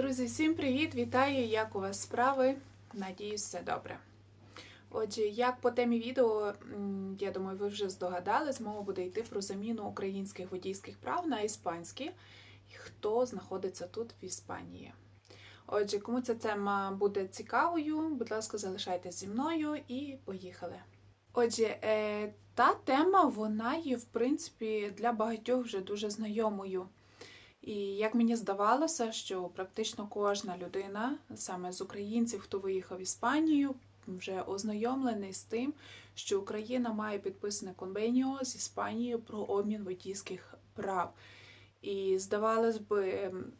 Друзі, всім привіт! Вітаю! Як у вас справи? Надіюсь, все добре. Отже, як по темі відео, я думаю, ви вже здогадались, мова буде йти про заміну українських водійських прав на іспанські, хто знаходиться тут в Іспанії. Отже, кому ця тема буде цікавою, будь ласка, залишайтесь зі мною і поїхали. Отже, е, та тема вона є, в принципі, для багатьох вже дуже знайомою. І як мені здавалося, що практично кожна людина, саме з українців, хто виїхав в Іспанію, вже ознайомлений з тим, що Україна має підписане конвеніо з Іспанією про обмін водійських прав. І здавалось би, ем,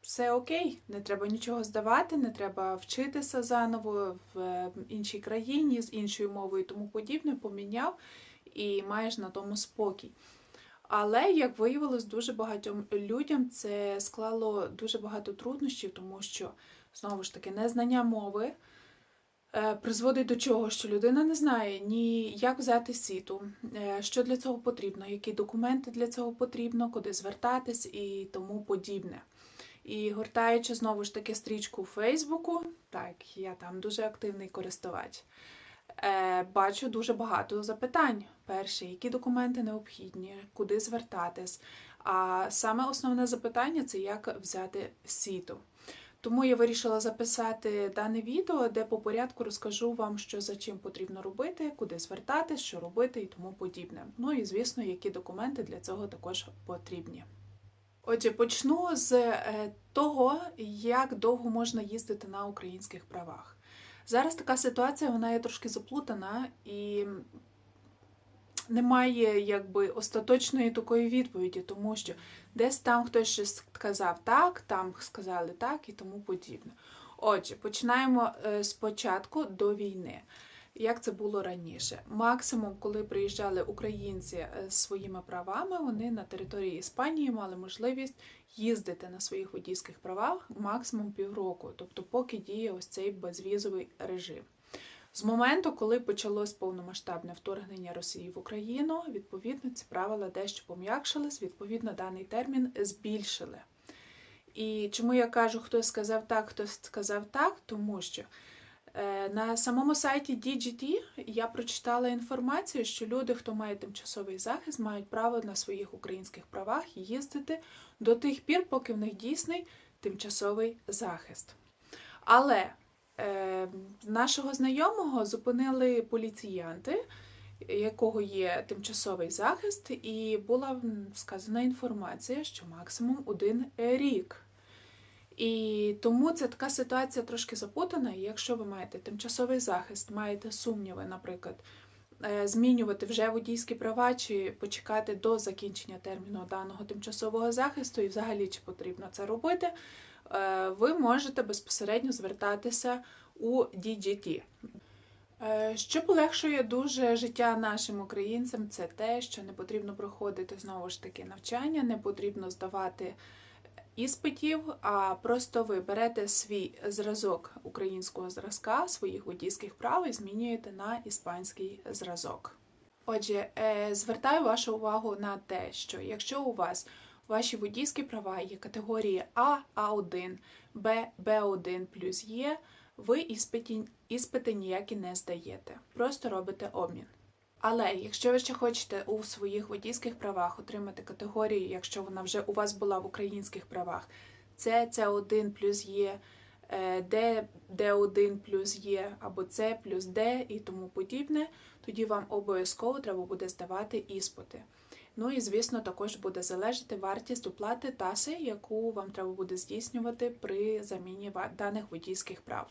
все окей, не треба нічого здавати, не треба вчитися заново в е, іншій країні з іншою мовою тому подібне, поміняв і маєш на тому спокій. Але, як виявилось, дуже багатьом людям це склало дуже багато труднощів, тому що, знову ж таки, незнання мови е, призводить до чого, що людина не знає ні як взяти сіту, е, що для цього потрібно, які документи для цього потрібно, куди звертатись і тому подібне. І гортаючи знову ж таки стрічку у Фейсбуку, так, я там дуже активний користувач. Е, бачу дуже багато запитань. Перше, які документи необхідні, куди звертатись. А саме основне запитання це як взяти сіту. Тому я вирішила записати дане відео, де по порядку розкажу вам, що за чим потрібно робити, куди звертатись, що робити і тому подібне. Ну і звісно, які документи для цього також потрібні. Отже, почну з е, того, як довго можна їздити на українських правах. Зараз така ситуація, вона є трошки заплутана і немає якби остаточної такої відповіді, тому що десь там хтось щось сказав так, там сказали так і тому подібне. Отже, починаємо е, спочатку до війни. Як це було раніше? Максимум, коли приїжджали українці е, з своїми правами, вони на території Іспанії мали можливість їздити на своїх водійських правах максимум півроку, тобто поки діє ось цей безвізовий режим. З моменту, коли почалось повномасштабне вторгнення Росії в Україну, відповідно ці правила дещо пом'якшились, відповідно, даний термін збільшили. І чому я кажу, хтось сказав так, хтось сказав так, тому що на самому сайті DGT я прочитала інформацію, що люди, хто має тимчасовий захист, мають право на своїх українських правах їздити до тих пір, поки в них дійсний тимчасовий захист. Але е, нашого знайомого зупинили поліціянти, якого є тимчасовий захист, і була сказана інформація, що максимум один рік. І тому це така ситуація трошки запутана. І якщо ви маєте тимчасовий захист, маєте сумніви, наприклад, е, змінювати вже водійські права чи почекати до закінчення терміну даного тимчасового захисту, і взагалі чи потрібно це робити, е, ви можете безпосередньо звертатися у DGT. Е, Що полегшує дуже життя нашим українцям, це те, що не потрібно проходити знову ж таки навчання, не потрібно здавати іспитів, а просто ви берете свій зразок українського зразка, своїх водійських прав і змінюєте на іспанський зразок. Отже, е, звертаю вашу увагу на те, що якщо у вас ваші водійські права є категорії А, А1, Б, Б1 плюс Є, ви іспиті, іспити ніякі не здаєте, просто робите обмін. Але якщо ви ще хочете у своїх водійських правах отримати категорію, якщо вона вже у вас була в українських правах, С, С1 плюс Є, е, Д, Д1 плюс Є або С плюс Д і тому подібне, тоді вам обов'язково треба буде здавати іспити. Ну і, звісно, також буде залежати вартість оплати таси, яку вам треба буде здійснювати при заміні даних водійських прав.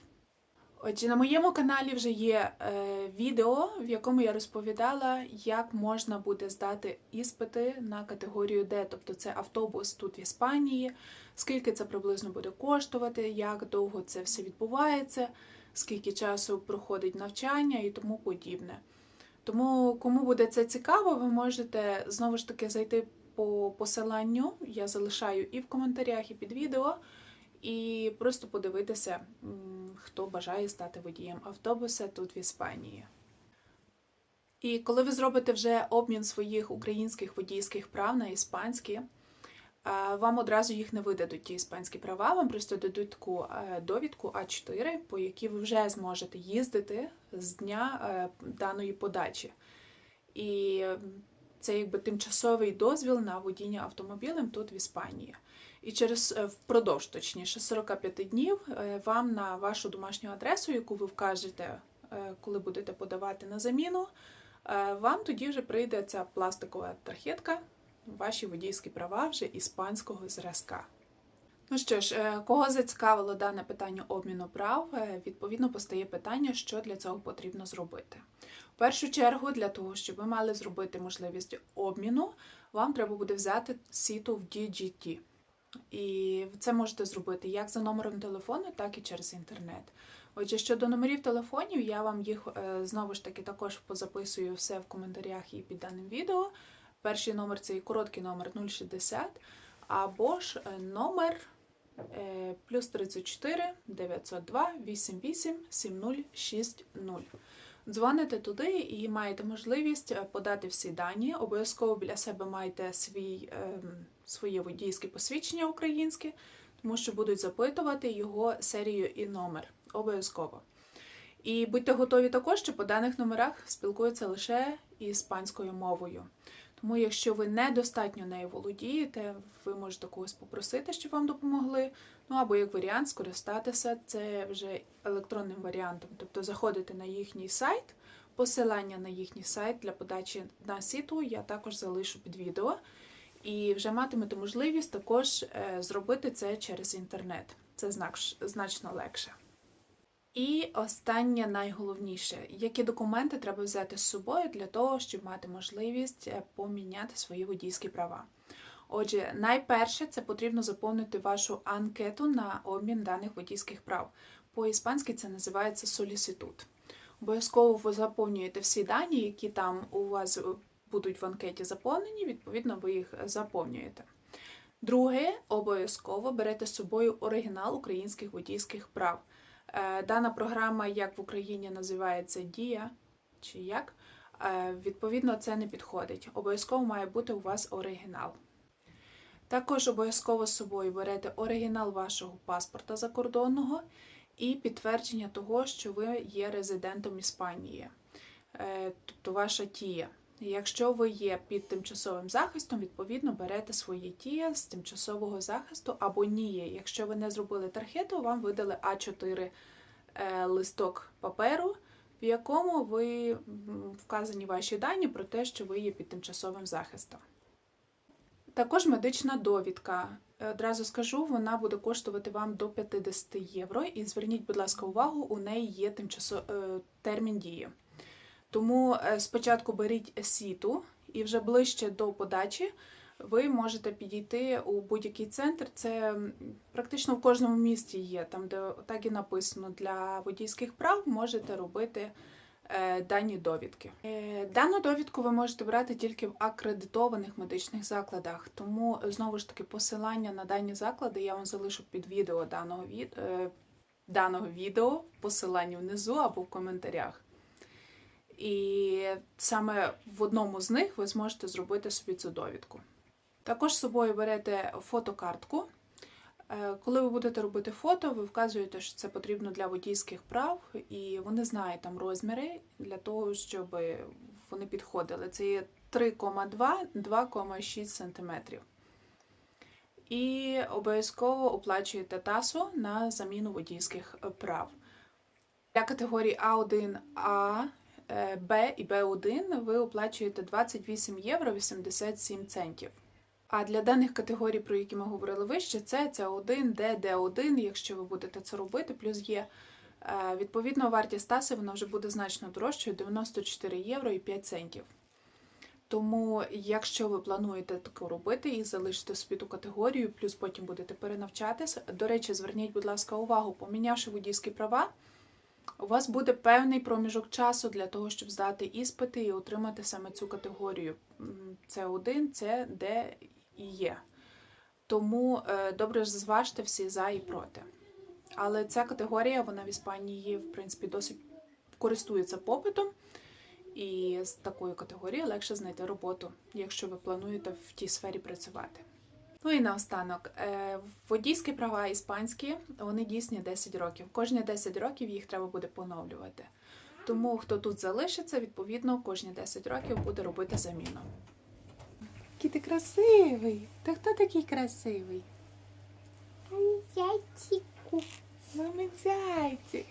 Отже, на моєму каналі вже є е, відео, в якому я розповідала, як можна буде здати іспити на категорію Д, тобто це автобус тут в Іспанії, скільки це приблизно буде коштувати, як довго це все відбувається, скільки часу проходить навчання і тому подібне. Тому, кому буде це цікаво, ви можете знову ж таки зайти по посиланню. Я залишаю і в коментарях, і під відео, і просто подивитися, хто бажає стати водієм автобуса тут в Іспанії. І коли ви зробите вже обмін своїх українських водійських прав на іспанські, е, вам одразу їх не видадуть ті іспанські права, вам просто дадуть таку е, довідку А4, по якій ви вже зможете їздити з дня е, даної подачі. І це якби тимчасовий дозвіл на водіння автомобілем тут в Іспанії. І через е, впродовж, точніше, 45 днів е, вам на вашу домашню адресу, яку ви вкажете, е, коли будете подавати на заміну, вам тоді вже прийде ця пластикова тархетка, ваші водійські права вже іспанського зразка. Ну що ж, кого зацікавило дане питання обміну прав, відповідно постає питання, що для цього потрібно зробити. В першу чергу, для того, щоб ви мали зробити можливість обміну, вам треба буде взяти сіту в DGT. І це можете зробити як за номером телефону, так і через інтернет. Отже, щодо номерів телефонів, я вам їх е, знову ж таки також позаписую все в коментарях і під даним відео. Перший номер це і короткий номер 060, або ж е, номер е, плюс 34 902 88 7060. Дзвоните туди і маєте можливість е, подати всі дані. Обов'язково біля себе маєте свій, ем, своє водійське посвідчення українське, тому що будуть запитувати його серію і номер. Обов'язково. І будьте готові також, що по даних номерах спілкуються лише іспанською мовою. Тому, якщо ви недостатньо нею володієте, ви можете когось попросити, щоб вам допомогли. Ну або як варіант скористатися це вже електронним варіантом. Тобто заходите на їхній сайт, посилання на їхній сайт для подачі на сіту я також залишу під відео. І вже матимете можливість також е, зробити це через інтернет. Це значно легше. І останнє найголовніше, які документи треба взяти з собою для того, щоб мати можливість е, поміняти свої водійські права. Отже, найперше це потрібно заповнити вашу анкету на обмін даних водійських прав. По-іспанськи це називається соліситут. Обов'язково ви заповнюєте всі дані, які там у вас е, будуть в анкеті заповнені, відповідно, ви їх заповнюєте. Друге, обов'язково берете з собою оригінал українських водійських прав. Е, Дана програма, як в Україні називається Дія чи як, е, відповідно, це не підходить. Обов'язково має бути у вас оригінал. Також обов'язково з собою берете оригінал вашого паспорта закордонного і підтвердження того, що ви є резидентом Іспанії, Е, тобто ваша тія. Якщо ви є під тимчасовим захистом, відповідно берете своє тія з тимчасового захисту або ніє. Якщо ви не зробили тархету, вам видали А4 е, листок паперу, в якому ви вказані ваші дані про те, що ви є під тимчасовим захистом. Також медична довідка. Е, Одразу скажу, вона буде коштувати вам до 50 євро. І зверніть, будь ласка, увагу, у неї є тимчасо... е, термін дії. Тому е, спочатку беріть сіту, і вже ближче до подачі ви можете підійти у будь-який центр. Це практично в кожному місті є, там, де так і написано для водійських прав, можете робити е, дані довідки. Е, Дану довідку ви можете брати тільки в акредитованих медичних закладах, тому знову ж таки посилання на дані заклади я вам залишу під відео даного, від... даного відео, посилання внизу або в коментарях. І саме в одному з них ви зможете зробити собі цю довідку. Також з собою берете фотокартку. Е, Коли ви будете робити фото, ви вказуєте, що це потрібно для водійських прав, і вони знають там розміри для того, щоб вони підходили. Це є 3,2-2,6 см. І обов'язково оплачуєте тасу на заміну водійських прав. Для категорії А1, А, е, Б і Б1 ви оплачуєте 28 євро 87 центів. А для даних категорій, про які ми говорили вище, це С1, Д, Д1, якщо ви будете це робити, плюс є е, відповідно вартість таси, вона вже буде значно дорожчою 94 євро і 5 центів. Тому, якщо ви плануєте таке робити і залишите собі ту категорію, плюс потім будете перенавчатися, до речі, зверніть, будь ласка, увагу, помінявши водійські права, у вас буде певний проміжок часу для того, щоб здати іспити і отримати саме цю категорію. М, С1, С, Д і Є. Тому е, добре зважте всі за і проти. Але ця категорія, вона в Іспанії, в принципі, досить користується попитом. І з такою категорією легше знайти роботу, якщо ви плануєте в тій сфері працювати. Ну і наостанок, е, водійські права іспанські, вони дійсні 10 років. Кожні 10 років їх треба буде поновлювати. Тому хто тут залишиться, відповідно, кожні 10 років буде робити заміну. Який ти красивий! Та хто такий красивий? Зайчику. Мамин зайчик.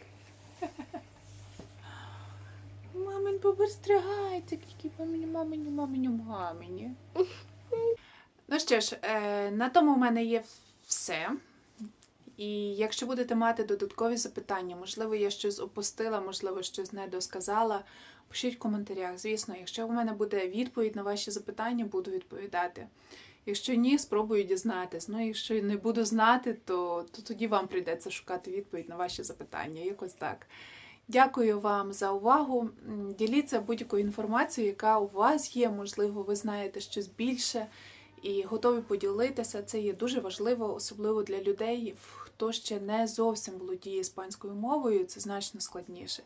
Мамин поберстригайчик, який мамині, мамині, мамині, мамині. Ну що ж, е, на тому в мене є все. І якщо будете мати додаткові запитання, можливо, я щось опустила, можливо, щось не досказала, пишіть в коментарях. Звісно, якщо в мене буде відповідь на ваші запитання, буду відповідати. Якщо ні, спробую дізнатись. Ну, якщо не буду знати, то, то тоді вам прийдеться шукати відповідь на ваші запитання. Якось так. Дякую вам за увагу. Діліться будь-якою інформацією, яка у вас є. Можливо, ви знаєте щось більше і готові поділитися. Це є дуже важливо, особливо для людей, хто ще не зовсім володіє іспанською мовою, це значно складніше.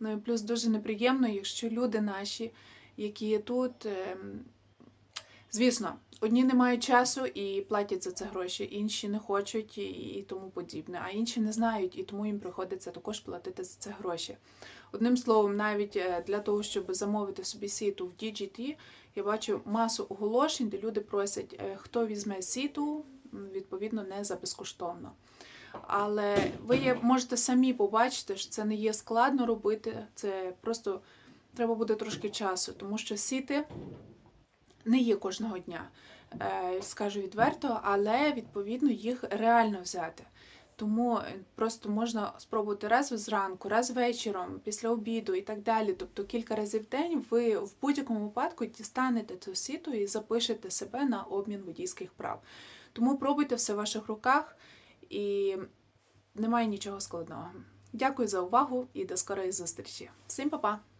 Ну і плюс дуже неприємно, якщо люди наші, які є тут, ем, звісно, одні не мають часу і платять за це гроші, інші не хочуть і, тому подібне, а інші не знають, і тому їм приходиться також платити за це гроші. Одним словом, навіть е, для того, щоб замовити собі сіту в DGT, я бачу масу оголошень, де люди просять, е, хто візьме сіту, відповідно, не за безкоштовно. Але ви можете самі побачити, що це не є складно робити, це просто треба буде трошки часу, тому що сіти не є кожного дня, е, скажу відверто, але відповідно їх реально взяти. Тому е, просто можна спробувати раз зранку, раз вечором, після обіду і так далі. Тобто кілька разів в день ви в будь-якому випадку дістанете цю сіту і запишете себе на обмін водійських прав. Тому пробуйте все в ваших руках і немає нічого складного. Дякую за увагу і до скорої зустрічі. Всім па-па!